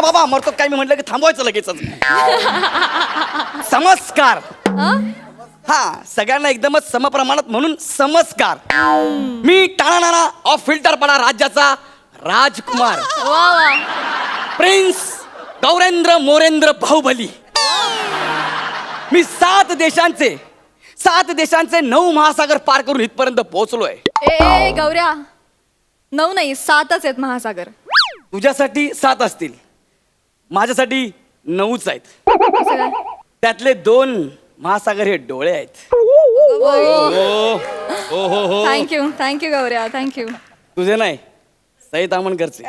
ना बाबा मरतो काय? मी म्हटलं की थांबवायचं लगेचच. समस्कार. हं? सगळ्यांना एकदमच समप्रमाणात म्हणून समस्कार. मी टाणा ऑफ फिल्टरपणा राज्याचा राजकुमार. प्रिन्स गौरेंद्र मोरेंद्र बाहुबली. मी सात देशांचे सात देशांचे नऊ महासागर पार करून इथपर्यंत पोहोचलोय. ए गौऱ्या नऊ नाही सातच आहेत महासागर. तुझ्यासाठी सात असतील. माझ्यासाठी नऊच आहेत? त्यातले दोन महासागर हे डोळे आहेत. थँक्यू थँक्यू गौऱ्या थँक्यू तुझे नाही सईद आमनकरचे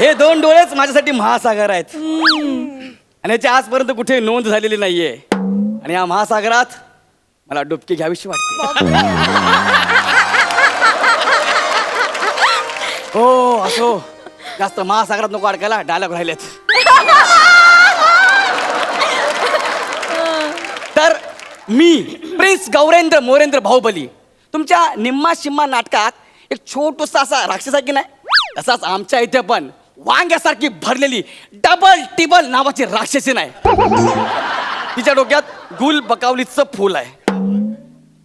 हे दोन डोळेच माझ्यासाठी महासागर आहेत. आणि याची आजपर्यंत कुठे नोंद झालेली नाहीये. आणि या महासागरात मला डुबकी घ्यावीशी वाटते. हो असो. जास्त महासागरात नको अडकायला डायलॉग राहिलेत. तर मी प्रिन्स गौरेंद्र मोरेंद्र बाहुबली तुमच्या निम्मा शिम्मा नाटकात एक छोटसा असा राक्षस आहे की नाही? तसाच आमच्या इथे पण वांग्यासारखी भरलेली डबल टिबल नावाची राक्षसी नाही. तिच्या डोक्यात गुल बकावलीचं फूल आहे.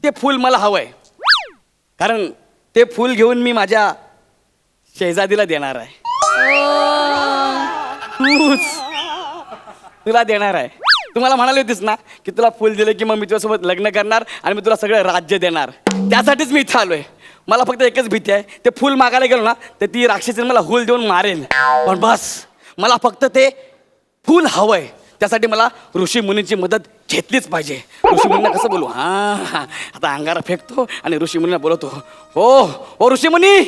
ते फूल मला हवंय. कारण ते फूल घेऊन मी माझ्या शेजादीला देणार आहे. तूच तुला देणार आहे. तुम्हाला म्हणाली होतीस ना की तुला फुल दिलं की मग मी तुझ्यासोबत लग्न करणार आणि मी तुला सगळं राज्य देणार. त्यासाठीच मी इथं आलोय. मला फक्त एकच भीती आहे ते फुल मागायला गेलो ना तर ती राक्षसी मला हुल देऊन मारेल. पण बस मला फक्त ते फुल हवंय. त्यासाठी मला ऋषी मुनीची मदत घेतलीच पाहिजे. ऋषी मुनींना कसं बोलू? हा. आता अंगारा फेकतो आणि ऋषी मुनींना बोलवतो. हो हो ऋषी मुनी!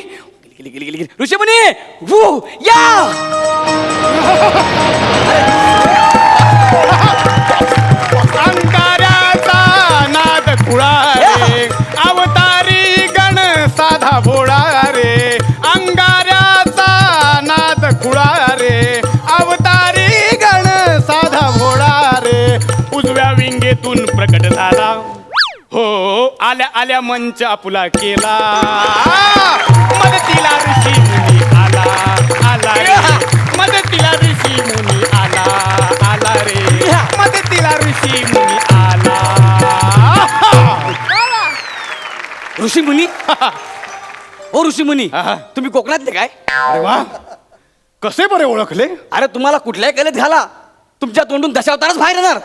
गेली गेली गेली गेली. ऋषी मुनी! वू या! अंगाऱ्याचा नाद खुळा रे अवतारी गण साधा भोळा रे अंगाऱ्याचा नाद खुळा रे अवतारी गण साधा भोळा रे उजव्या विंगेतून प्रकट झाला. हो आल्या आल्या मंच आपुला केला. ऋषी मुनी हो ऋषी मुनी आहा. तुम्ही कोकणातले काय? अरे वा. कसे बरे ओळखले? अरे तुम्हाला कुठल्याही कलेत घाला. तुमच्या तोंडून दशावतारच बाहेर येणार.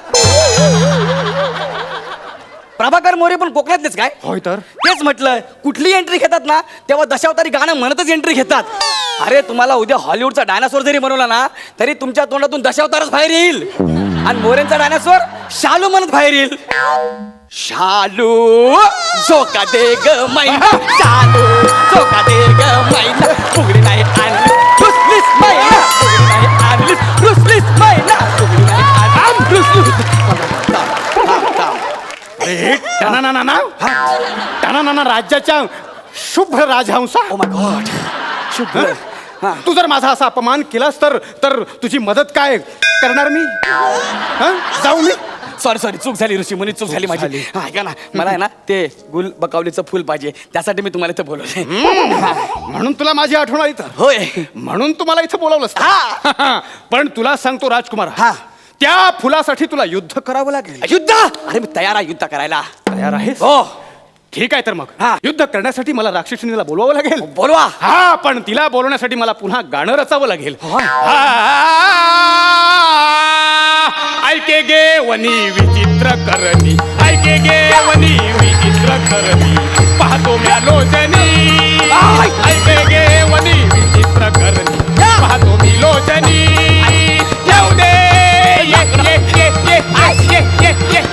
प्रभाकर मोरे पण कोकणातलेच काय? होय तर. तेच म्हटलं कुठली एंट्री घेतात ना तेव्हा दशावतारी गाणं म्हणतच एंट्री घेतात. अरे तुम्हाला उद्या हॉलिवूडचा डायनासोर जरी बनवला ना तरी तुमच्या तोंडातून दशावतारच बाहेर येईल. आणि मोरेंचा डायनासोर शालू म्हणत बाहेर येईल. शालू झोका दे ग मैना शालू झोका दे ग मैना फुगडी नाही आणली रुसलीस मैना फुगडी नाही आणली रुसलीस मैना फुगडी नाही आणली. रुसलीस. अरे टाना ना ना टाना ना राज्याच्या शुभ राजहंसा. ओ माय गॉड शुभ? हा. तू जर माझा असा अपमान केलास तर तर तुझी मदत काय करणार मी? हं? जाऊ मी? सॉरी सॉरी चूक झाली ऋषी मुनी चूक झाली माझी. झाली. हा, ऐका ना मला आहे ना ते गुल बकावलीचं फुल पाहिजे. त्यासाठी मी तुम्हाला इथं बोलवलंय. म्हणून तुला माझी आठवण आली तर. होय. म्हणून तुम्हाला इथं बोलावलंस हा. पण तुला सांगतो राजकुमार हा. त्या फुलासाठी तुला युद्ध करावं लागेल. युद्ध? अरे मी तयार आहे युद्ध करायला. तयार आहेस? हो. ठीक आहे तर मग. हा. युद्ध करण्यासाठी मला राक्षसिनीला बोलवावं लागेल. बोलवा. हा पण तिला बोलवण्यासाठी मला पुन्हा गाणं रचावं लागेल. हा. ऐके गे वनी विचित्र करणी ऐके गे वनी विचित्र करणी पाहतो म्या लोचनी ऐके गे वनी विचित्र करणी पाहतो मी लोचनी येऊ दे ये ये ये ये ये ये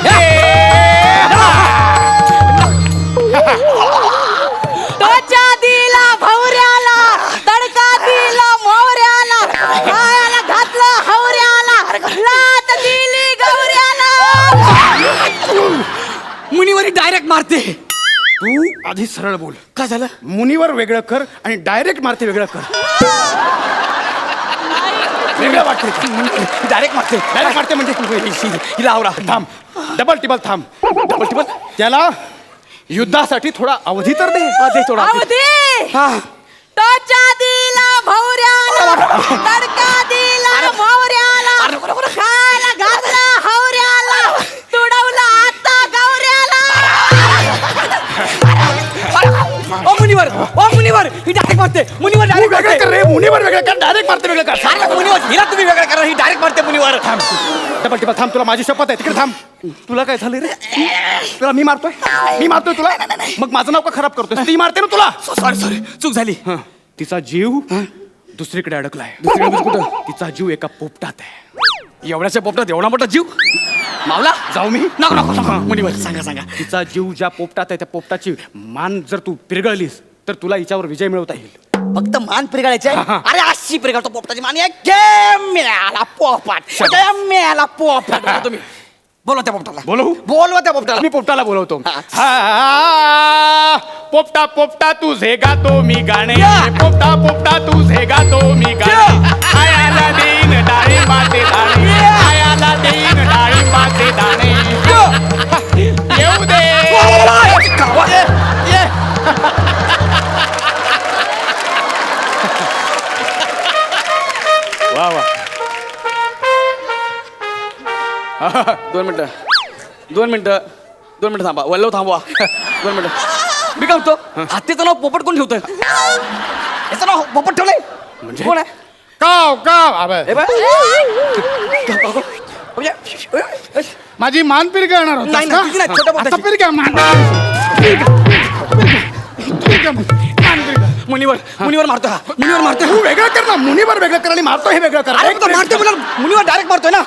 सरळ बोल. काय झालं? मुनीवर वेगळं कर आणि डायरेक्ट मारते वेगळं कर. वेगळं वाटते डायरेक्ट मारते. डायरेक्ट मारते म्हणजे? हिला आवरा. थांब. डबल टिबल थांब. डबल टिबल त्याला युद्धासाठी थोडा अवधी तर दे. दे थोडा अवधी. हा. त्वचा दिला भवऱ्याला तडका दिला भावऱ्याला. खायला मुनिवर ओ मुनिवर ही डायरेक्ट मारते. मुनिवर डायरेक्ट वेगळं कर रे मुनीवर वेगळं कर डायरेक्ट मारते वेगळं कर. अरे मुनिवर हिला तुम्ही वेगळं करा ही डायरेक्ट मारते मुनिवर. थांब. डबल टिबल थांब तुला माझी शपथ आहे तिकडे थांब. तुला काय झालं रे? तुला मी मारतोय? मी मारतोय तुला? मग माझं नाव का खराब करतोय ती मारते ना तुला? सॉरी सॉरी चूक झाली. हं. तिचा जीव दुसरीकडे अडकलाय. दुसरीकडे कुठं? तिचा जीव एका पोपटात आहे. एवढ्याच्या पोपटात एवढा मोठा जीव? मावला? जाऊ मी. नको नको नको. मुनिवर सांगा सांगा. तिचा जीव ज्या पोपटात आहे त्या पोपटाची मान जर तू पिरगळलीस तर तुला हिच्यावर विजय मिळवता येईल. फक्त मान पिरगाळायचे. अरे अशी पिरगाळतो पोपटाची मान एक गेम मिळाला पोपाट. गेम मिळाला पोपाट. बोला तुम्ही. बोलवा त्या पोपटाला. बोलवू? बोलवा त्या पोपटाला. मी पोपटाला बोलवतो. हा. पोपटा पोपटा तुझे गातो मी गाणे. या. पोपटा पोपटा तुझे गातो मी गाणे. आयाला देईन डाळिंबाचे दाणे आयाला देईन डाळिंबाचे वा वा. दोन मिनिटं. दोन मिनिटं. दोन मिनिटं थांबा. वल्लव थांबवा. दोन मिनिटं. मी काय म्हणतो? हत्तीचं नाव पोपट कोण ठेवतोय? याचं नाव पोपट ठेवलंय. म्हणजे? कोण आहे? काव काव. अबे. हे बघ. म्हणजे, माझी मान पिरगळणार होतास नाही, का? नाही. पिरगा मान पिरगा. पिरगा. मान पिरगा. मुनीवर मुनीवर मारतो हा. मुनीवर मारतोय तू वेगळं कर ना. मुनीवर वेगळं कर आणि मारतो हे वेगळं कर. अरे तो मारतोय मुलं मुनीवर डायरेक्ट मारतोय ना.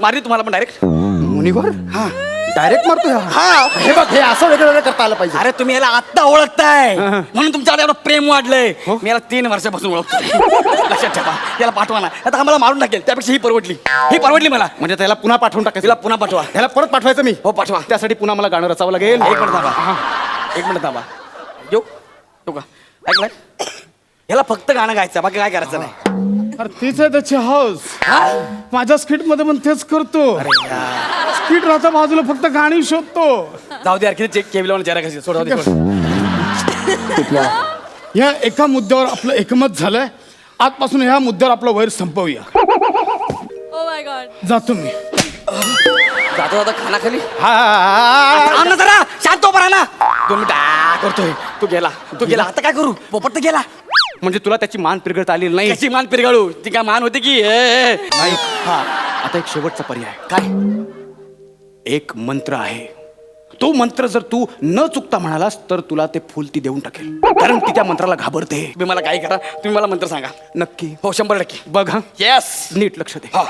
मारली तुम्हाला पण डायरेक्ट मुनीवर? हा. डायरेक्ट मारतोय हा. हा. हे बघ हे असं वेगळं वेगळं करता आलं पाहिजे. अरे तुम्ही याला आत्ता ओळखताय. म्हणून तुमच्याकडे एवढं प्रेम वाढलंय. हो? मी याला तीन वर्षापासून ओळखतो लक्षात ठेवा. याला पाठवा ना. आता आम्हाला मारून टाकेल. त्यापेक्षा ही परवडली. ही परवडली मला. म्हणजे त्याला पुन्हा पाठवून टाकायचं. तिला पुन्हा पाठवा. त्याला परत पाठवायचं मी. हो पाठवा. त्यासाठी पुन्हा मला गाणं रचावं लागेल. एक मिनिट थांबा. एक मिनिट थांबा. येऊ? येऊ का? ऐकलंय याला फक्त गाणं गायचं बाकी काय करायचं नाही. अरे तीच आहे त्याची हाऊस माझ्या स्किटमध्ये पण तेच करतो. स्किट राहता बाजूला फक्त गाणी शोधतो. जाऊ दे यार किती चेक चेहरा कशी सोडा दे सोड. या एका मुद्द्यावर आपलं एकमत झालंय. आजपासून ह्या मुद्द्यावर आपलं वैर संपवूया. ओ माय गॉड जातो मी जातो जातो खानाखाली. हा थांब ना जरा. शांत उभा राहा ना दोन मिनिट. आ, करतोय. तू गेला. तू गेला. आता काय करू? पोपट तर गेला. म्हणजे तुला त्याची मान पिरगळता आलेली नाही? कशी मान पिरगाळू? ती काय मान होती की? ए, ए, ए. नाही. हा आता एक शेवटचा पर्याय. काय? एक मंत्र आहे. तो मंत्र जर तू न चुकता म्हणालास तर तुला ते फुल ती देऊन टाकेल. कारण ती त्या मंत्राला घाबरते. तुम्ही मला काही करा? तुम्ही मला मंत्र सांगा. नक्की. हो शंभर टक्के. बघ हा. येस नीट लक्ष दे. हा.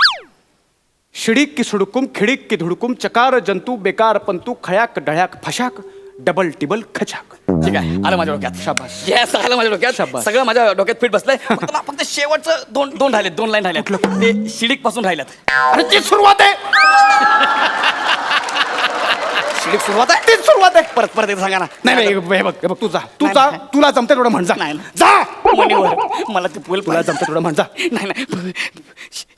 शिडीक की सुडुकुम खिडीक की धुडकुम चकार जंतू बेकार पंतू खयाक डळ्याक फशाक डबल टिबल खचाक। ठीक आहे आलं माझ्या डोक्यात? शाबास. येस आलं माझ्या डोक्यात. शाबास. सगळं माझ्या डोक्यात फिट बसलंय. फक्त ना- फक्त शेवटचं दोन दोन राहिलेत दोन लाईन राहिल्यात. ते शिडीकपासून राहिल्यात. अरे तीच सुरुवात आहे! शिडीक सुरुवात आहे? तीच सुरुवात आहे! परत परत एकदा सांगा ना. नाही नाही हे बघ हे बघ तू जा. तू नाही, जा. नाही. तुला जमते तेवढं म्हण जा. नाही. जा! मणीवर. मला ते पूल तुला जमते तेवढं म्हण जा. नाही नाही.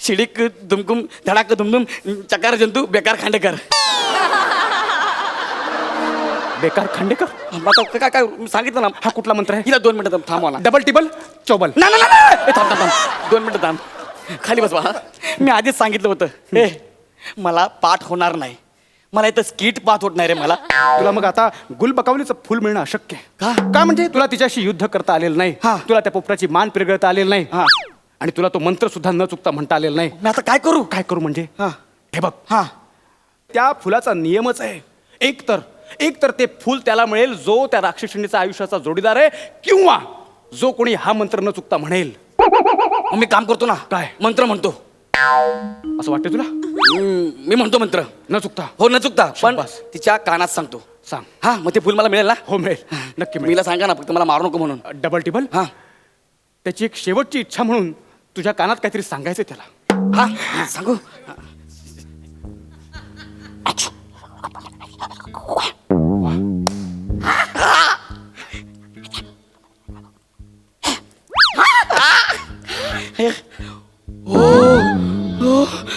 शिडीक दुमकुम धडाक दुमदुम चकार जंतू बेकार खांडेकर बेकार खांडेकर आता काय काय सांगितलं ना हा कुठला मंत्र आहे हिला दोन मिनिटं थांब- थांबवा ना डबल टिबल चौबल नाही. ए, थांब थांब थांब दोन मिनिटं थांब खाली बस बा मी आधीच सांगितलं होतं ए मला पाठ होणार नाही मला इथं स्किट पाठ होत नाही रे मला तुला मग आता गुलबकावलीचं फुल मिळणं अशक्य आहे. का? का म्हणजे तुला तिच्याशी युद्ध करता आलेलं नाही हा. तुला त्या पोपटाची मान पिरगळता आलेलं नाही हा. आणि तुला तो मंत्र सुद्धा न चुकता म्हणता आलेला नाही. मी आता काय करू? काय करू म्हणजे? हा. हे बघ. हा. त्या फुलाचा नियमच आहे. एक तर एक तर ते फुल त्याला मिळेल जो त्या राक्षसिणीचा आयुष्याचा जोडीदार आहे किंवा जो कोणी हा मंत्र न चुकता म्हणेल. मग मी काम करतो ना. काय? मंत्र म्हणतो. असं वाटतं तुला? हम्म, मी म्हणतो मंत्र. न चुकता. हो न चुकता. पण शाबास. तिच्या कानात सांगतो. सांग. हा मग ते फुल मला मिळेल ना? हो मिळेल. नक्की मिळेल. मीला सांगा ना फक्त मला मारू नको म्हणून. Double triple? हा. त्याची एक शेवटची इच्छा म्हणून तुझ्या कानात काहीतरी सांगायचं त्याला. हा? सांगू?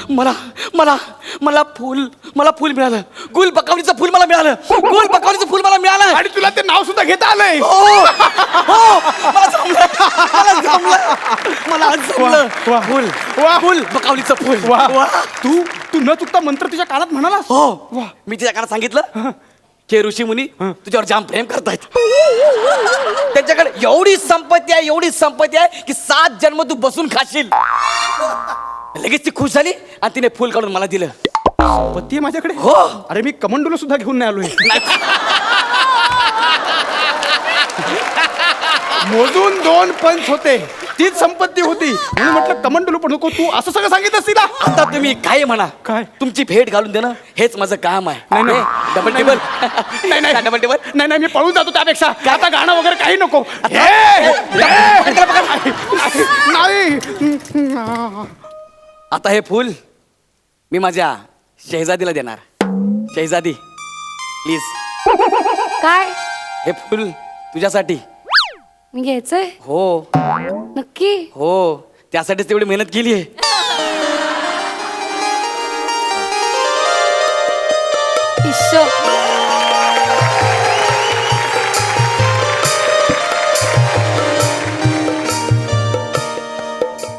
मला मला मला फुल मला फुल मिळालं. गुल बकावलीचं फुल मला मिळालं. गुल बकावलीचं फुल मला मिळालं. आणि तुला ते नाव सुद्धा घेता आलंय. हो. हो. मला जमलं. मला जमलं. मला आज जमलं. वा. फुल. वा. फुल बकावलीचं फुल. वा. वा. तू तू न चुकता मंत्र तुझ्या कानात म्हणाला हो. वा. मी तिच्या कानात सांगितलं. की ऋषी मुनी तुझ्यावर जाम प्रेम करतायत. त्यांच्याकडे एवढी संपत्ती आहे एवढी संपत्ती आहे की सात जन्म तू बसून खाशील. लगेच ती खुश झाली आणि तिने फुल काढून मला दिलं. पती आहे माझ्याकडे? हो. अरे मी कमंडूला सुद्धा घेऊन नाही आलोय. मोजून दोन पंच होते. तीच संपत्ती होती. म्हणून म्हटलं कमंडलू पण नको. तू असं सगळं सांगितलं तिला. आता तुम्ही काय म्हणा? काय? तुमची भेट घालून देणं हेच माझं काम आहे. नाही, नाही. डबल टेबल नाही नाही. डबल टेबल नाही नाही मी पळून जातो त्यापेक्षा. आता गाणं वगैरे काही नको. हे, हे, नाही. आता हे फुल. मी माझ्या शहजादीला देणार. शहजादी प्लीज काय? हे फुल तुझ्यासाठी. मी घ्यायचंय? हो. नक्की? हो. त्यासाठीच तेवढी मेहनत केली आहे.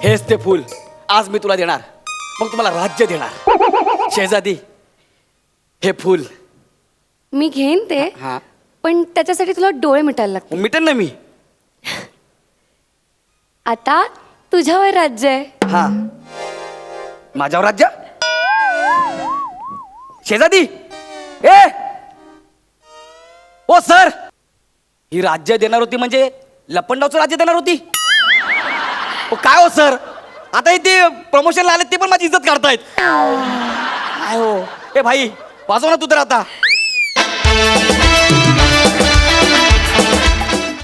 हेच ते फुल आज मी तुला देणार. मग तुम्हाला राज्य देणार. शहजादी हे फुल. मी घेईन ते हा पण त्याच्यासाठी तुला डोळे मिटायला लागतील. मिटेन ना मी. आता तुझ्यावर राज्य आहे. हा. माझ्यावर राज्य? शेजादी ए! ओ सर! ही राज्य देणार होती म्हणजे लपंडावचं राज्य देणार होती? ओ काय हो सर? आता हे ते प्रमोशनला आले ते पण माझी इज्जत काढतायत. काय हो ए भाई वाजव ना तू तर आता.